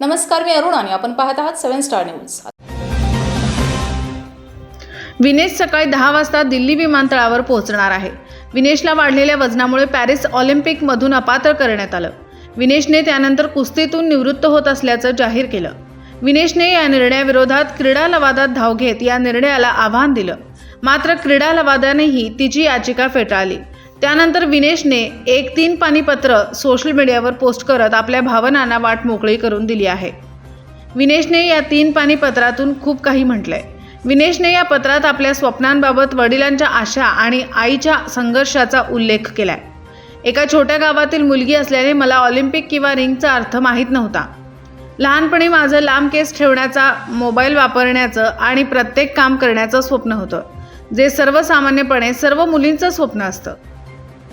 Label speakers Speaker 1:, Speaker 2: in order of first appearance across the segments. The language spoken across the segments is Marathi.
Speaker 1: नमस्कार मी अरुण आणि आपण पाहत आहात सेव्हन स्टार न्यूज.
Speaker 2: विनेश सकाळी दहा वाजता दिल्ली विमानतळावर पोहोचणार आहे. विनेशला वाढलेल्या वजनामुळे पॅरिस ऑलिम्पिकमधून अपात्र करण्यात आलं. विनेशने त्यानंतर कुस्तीतून निवृत्त होत असल्याचं जाहीर केलं. विनेशने या निर्णयाविरोधात क्रीडा लवादात धाव घेत या निर्णयाला आव्हान दिलं. मात्र क्रीडा लवादानेही तिची याचिका फेटाळली. त्यानंतर विनेशने एक तीन पाणी पत्र सोशल मीडियावर पोस्ट करत आपल्या भावनांना वाट मोकळी करून दिली आहे. विनेशने या तीन पाणी पत्रातून खूप काही म्हटलंय. विनेशने या पत्रात आपल्या स्वप्नांबाबत वडिलांच्या आशा आणि आईच्या संघर्षाचा उल्लेख केलाय. एका छोट्या गावातील मुलगी असल्याने मला ऑलिम्पिक किंवा रिंगचा अर्थ माहीत नव्हता. लहानपणी माझं लांब केस ठेवण्याचा मोबाईल वापरण्याचं आणि प्रत्येक काम करण्याचं स्वप्न होतं. जे सर्वसामान्यपणे सर्व मुलींचं स्वप्न असतं.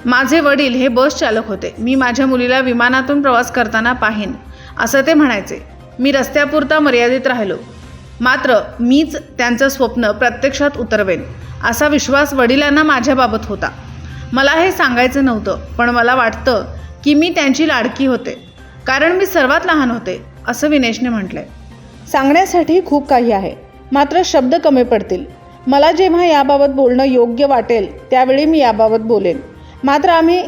Speaker 2: माझे वडील हे बस चालक होते. मी माझ्या मुलीला विमानातून प्रवास करताना पाहीन असं ते म्हणायचे. मी रस्त्यापुरता मर्यादित राहिलो. मात्र मीच त्यांचं स्वप्न प्रत्यक्षात उतरवेन असा विश्वास वडिलांना माझ्याबाबत होता. मला हे सांगायचं नव्हतं पण मला वाटतं की मी त्यांची लाडकी होते कारण मी सर्वात लहान होते असं विनेशने म्हटलंय. सांगण्यासाठी खूप काही आहे मात्र शब्द कमी पडतील. मला जेव्हा याबाबत बोलणं योग्य वाटेल त्यावेळी मी याबाबत बोलेन. मात्र आम्ही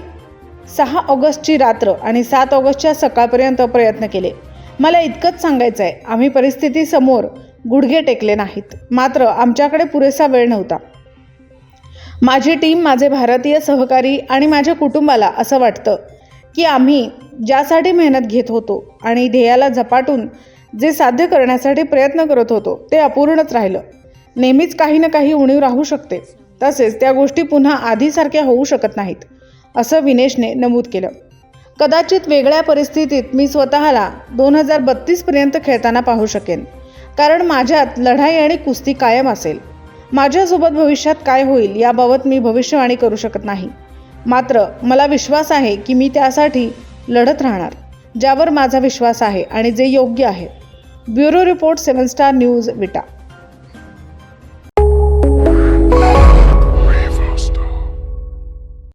Speaker 2: सहा ऑगस्टची रात्र आणि सात ऑगस्टच्या सकाळपर्यंत प्रयत्न केले. मला इतकंच सांगायचं आहे आम्ही परिस्थितीसमोर गुडघे टेकले नाहीत. मात्र आमच्याकडे पुरेसा वेळ नव्हता. माझी टीम माझे भारतीय सहकारी आणि माझ्या कुटुंबाला असं वाटतं की आम्ही ज्यासाठी मेहनत घेत होतो आणि ध्येयाला झपाटून जे साध्य करण्यासाठी प्रयत्न करत होतो ते अपूर्णच राहिलं. नेहमीच काही ना काही उणीव राहू शकते. तसेच त्या गोष्टी पुन्हा आधीसारख्या होऊ शकत नाहीत असं विनेशने नमूद केलं. कदाचित वेगळ्या परिस्थितीत मी स्वतःला दोन हजार बत्तीसपर्यंत खेळताना पाहू शकेन. कारण माझ्यात लढाई आणि कुस्ती कायम असेल. माझ्यासोबत भविष्यात काय होईल याबाबत मी भविष्यवाणी करू शकत नाही. मात्र मला विश्वास आहे की मी त्यासाठी लढत राहणार ज्यावर माझा विश्वास आहे आणि जे योग्य आहे. Bureau report seven star news Vita.